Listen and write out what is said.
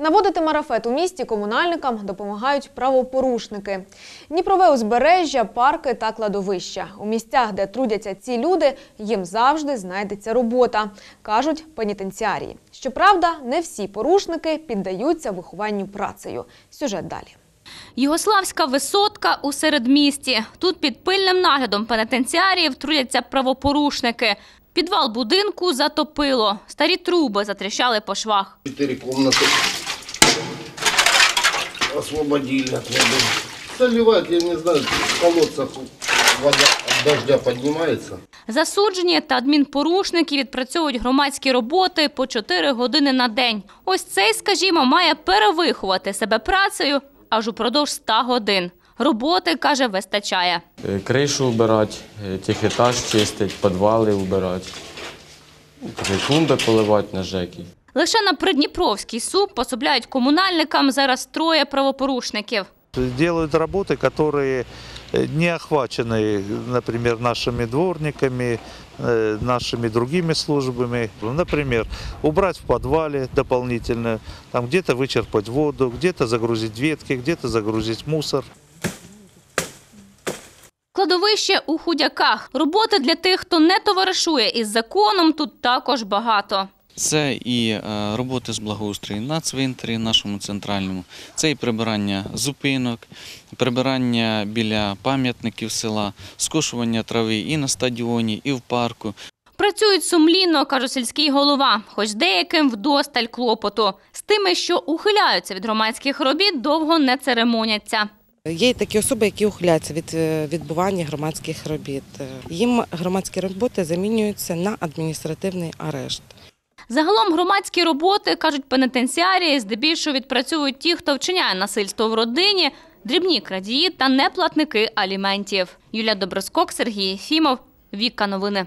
Наводити марафет у місті комунальникам допомагають правопорушники. Дніпрове узбережжя, парки та кладовища. У місцях, де трудяться ці люди, їм завжди знайдеться робота, кажуть пенітенціарії. Щоправда, не всі порушники піддаються вихованню працею. Сюжет далі. Югославська висотка у середмісті. Тут під пильним наглядом пенітенціаріїв трудяться правопорушники. Підвал будинку затопило. Старі труби затріщали по швах. Четыре комнаты освободили от воды. Заливают, я не знаю, в колодцах вода от дождя поднимается. Засуджені та адмінпорушники відпрацьовують громадські роботи по 4 години на день. Ось цей, скажімо, має перевиховати себе працею аж упродовж 100 годин. Роботи, каже, вистачає. Е, Кришу убирати, техетаж чистить, підвали убирати, клумби поливати на жеки. Лише на Придніпровський суд пособляють комунальникам зараз троє правопорушників. делают работы, которые э, не охвачены, например, нашими дворниками, э, нашими другими службами. Например, убрать в подвале дополнительно, там где-то вычерпать воду, где-то загрузить ветки, где-то загрузить мусор. Кладовище у худяках. Роботи для тих, хто не товаришує із законом, тут також багато. Це і е, роботи з благоустрою на цвинтарі нашому центральному, це і прибирання зупинок, прибирання біля пам'ятників села, скошування трави і на стадіоні, і в парку. Працюють сумлінно, каже сільський голова, хоч деяким вдосталь клопоту. З тими, що ухиляються від громадських робіт, довго не церемоняться. Є й такі особи, які ухиляються від е, відбування громадських робіт. Е, Їм громадські роботи замінюються на адміністративний арешт. Загалом громадські роботи, кажуть пенітенціарії, здебільшого відпрацьовують ті, хто вчиняє насильство в родині, дрібні крадії та неплатники аліментів. Юлія Доброскок, Сергій Єфімов, Віка Новини.